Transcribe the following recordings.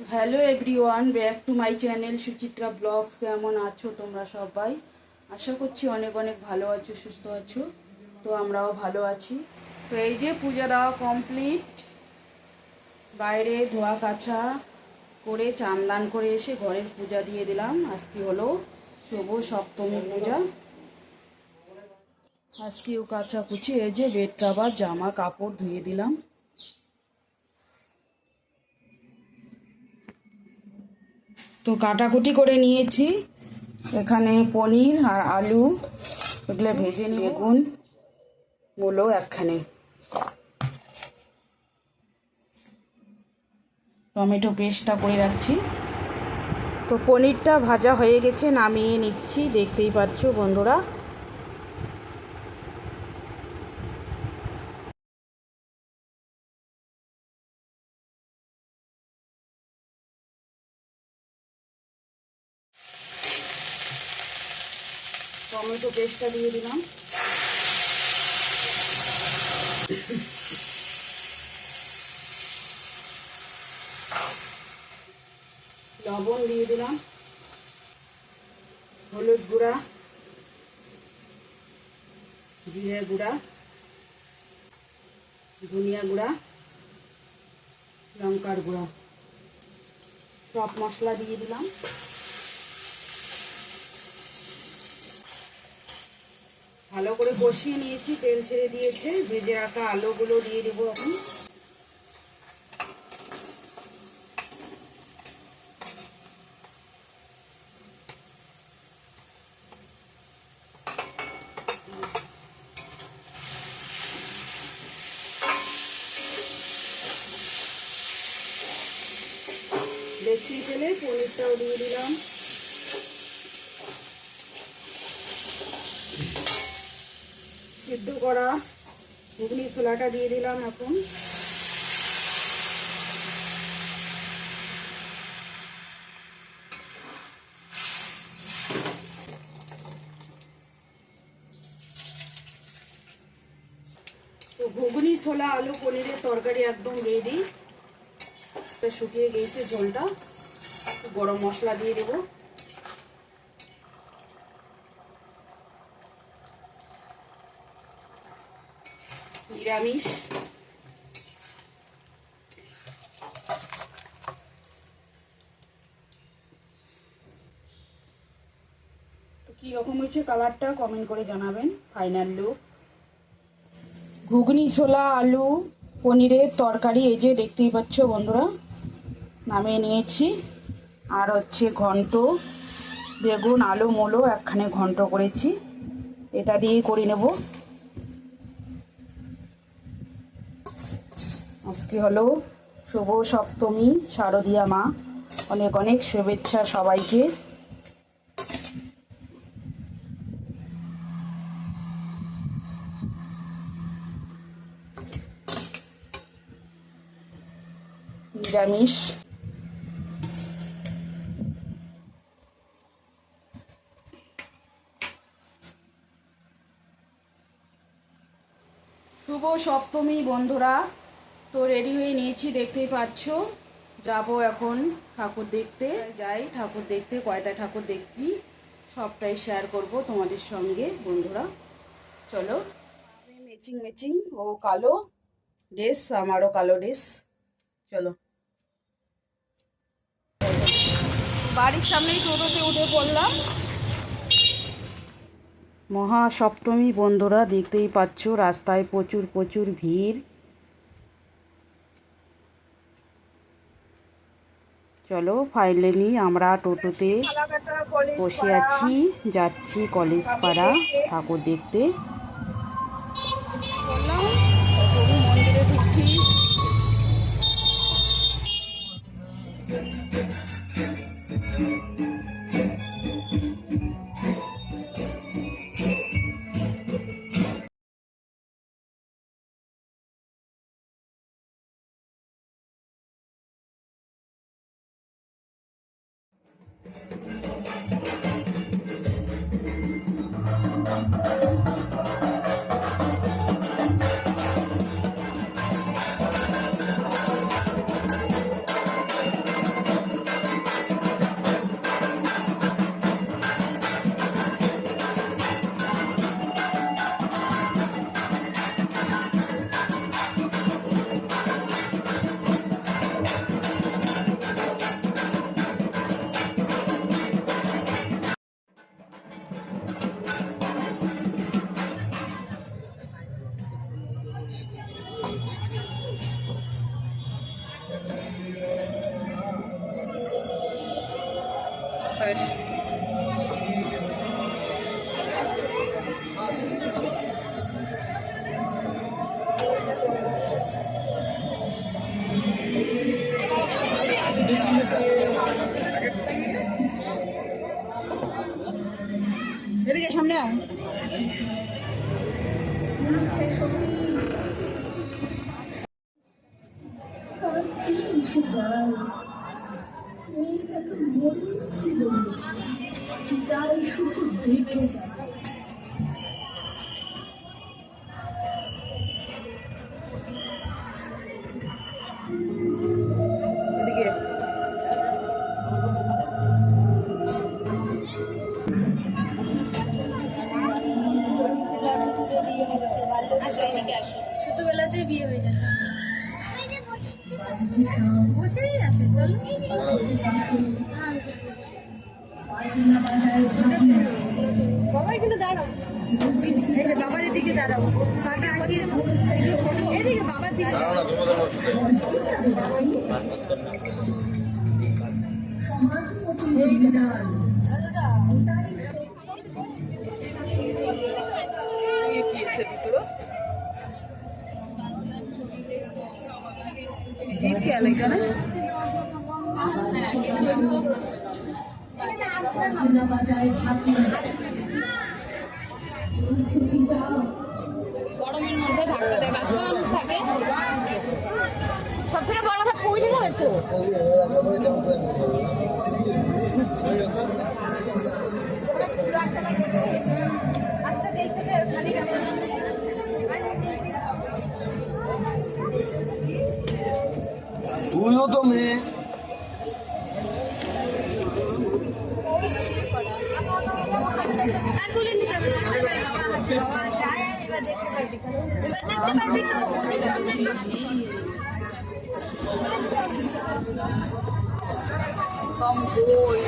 Hello everyone back to my channel Suchitra blogs কেমন আছো তোমরা সবাই? আশা করছি অনেক অনেক ভালো আছো, সুস্থ আছো। তো আমরাও ভালো আছি। তো এই যে পূজা দেওয়া কমপ্লিট বাইরে ধোয়া কাছা করে চান দান করে এসে ঘরের পূজা দিয়ে দিলাম। আজকে হলো শুভ সপ্তমী পূজা। আজকেও কাচাকুচি, এই যে বেড কাভার, জামা, কাপড় ধুয়ে দিলাম। তো কাটাকুটি করে নিয়েছি। এখানে পনির আর আলু, এগুলো ভেজে বেগুন, মূলো একখানে। টমেটো পেস্টটা করে রাখছি। তো পনিরটা ভাজা হয়ে গেছে, নামিয়ে নিচ্ছি। দেখতেই পাচ্ছ বন্ধুরা। টমেটো পেস্টটা দিয়ে দিলাম। লবণ দিয়ে দিলাম। হলুদ গুঁড়া। জিরে গুঁড়া। ধনিয়া গুঁড়া। লঙ্কার গুঁড়া। সব মশলা দিয়ে দিলাম। ভালো করে কষিয়ে নিয়েছি, তেল ছেড়ে দিয়েছে, ভেজে রাখা আলুগুলো দিয়ে দেবো তেলে পনিরটাও দিয়ে দিলাম। সিদ্ধ করা ঘুগনি ছোলাটা দিয়ে দিলাম এখন। তো ঘুগনি, ছোলা, আলু, পনিরের তরকারি একদম রেডি শুকিয়ে গেছে ঝোলটা। গরম মশলা দিয়ে দেবো। নিরামিষ। কীরকম হয়েছে কালারটা কমেন্ট করে জানাবেন ফাইনাল লুক ঘুগনি, ছোলা, আলু, পনিরের তরকারি, এই যে দেখতেই পাচ্ছ বন্ধুরা, নামিয়ে নিয়েছি। আর হচ্ছে ঘন্ট, বেগুন, আলু মুলো একখানে ঘন্ট করেছি। এটা দিয়ে করে নেব। আজকে হলো শুভ সপ্তমী শারদীয়া মা। অনেক অনেক শুভেচ্ছা সবাইকে। নিরামিষ। শুভ সপ্তমী বন্ধুরা। তো রেডি হয়ে নিয়েছি, দেখতেই পাচ্ছ। যাব এখন ঠাকুর দেখতে। যাই, ঠাকুর দেখতে, কয়টা ঠাকুর দেখি সবটাই শেয়ার করব তোমাদের সঙ্গে, বন্ধুরা। চলো। আমি ম্যাচিং ম্যাচিং ও কালো ড্রেস আমারও কালো ড্রেস চলো। বাড়ির সামনেই টোটোতে উঠে পড়লাম। মহাসপ্তমী, বন্ধুরা, দেখতেই পাচ্ছ, রাস্তায় প্রচুর প্রচুর ভিড়। চলো ফাইনালি আমরা টোটোতে বসে আছি যাচ্ছি কলেজ পাড়া ঠাকুর দেখতে। পায়েস এদিকে সামনে আয়। বাবার দাঁড়াও। এদিকে দিকে বাজনা বাজায় চিতা গরমের মধ্যে থাকতে দেয় সব থেকে। বড় কথা পড়ে যাবে তো। con vui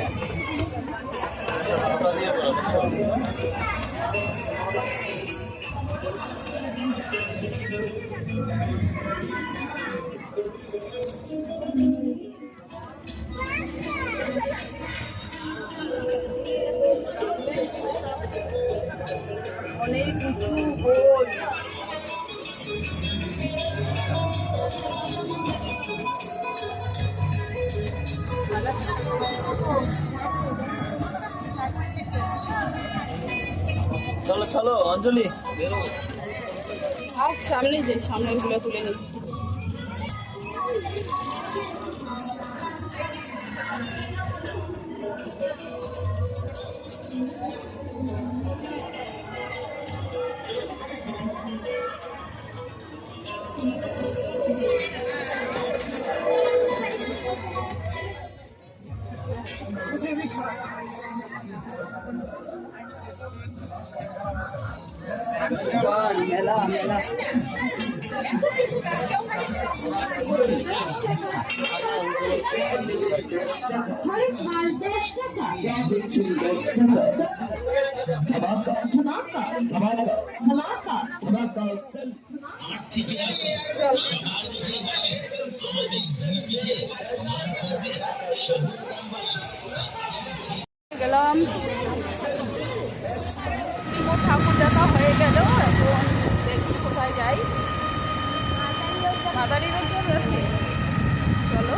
অঞ্জলি আর সামনে যে সামনেরগুলো তুলে নিই। বাহ, মেলা মেলা হরেক মাল দশ টাকা যা দেখছেন দশ টাকা ধামাকা ধামাকা ধামাকা ধামাকা ধামাকা গেলাম শ্রীমঠ ঠাকুর দেখা হয়ে গেল এখন দেখি কোথায় যাই। মাদারি যাবে রাস্তে চলো।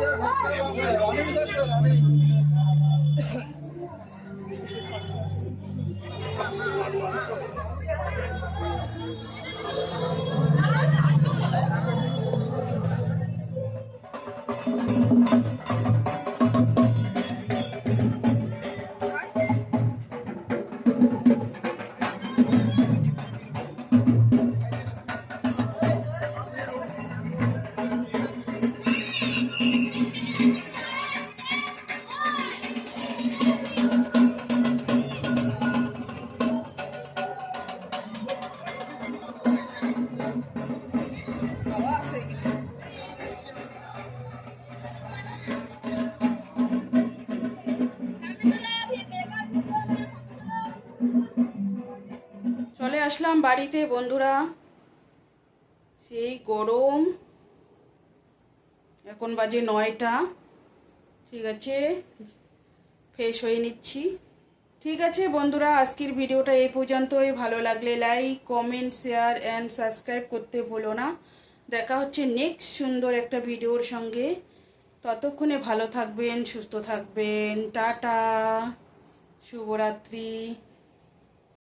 রানিং রানিং আসলাম বাড়িতে, বন্ধুরা। সেই গরম। এখন বাজে নয়টা। ঠিক আছে ফ্রেশ হয়ে নিচ্ছি। ঠিক আছে, বন্ধুরা, আজকের ভিডিওটা এই পর্যন্তই। ভালো লাগলে like comment share and subscribe করতে ভুলো না। দেখা হচ্ছে নেক্সট সুন্দর একটা ভিডিওর সঙ্গে। ততক্ষণে ভালো থাকবেন, সুস্থ থাকবেন। টাটা। শুভরাত্রি।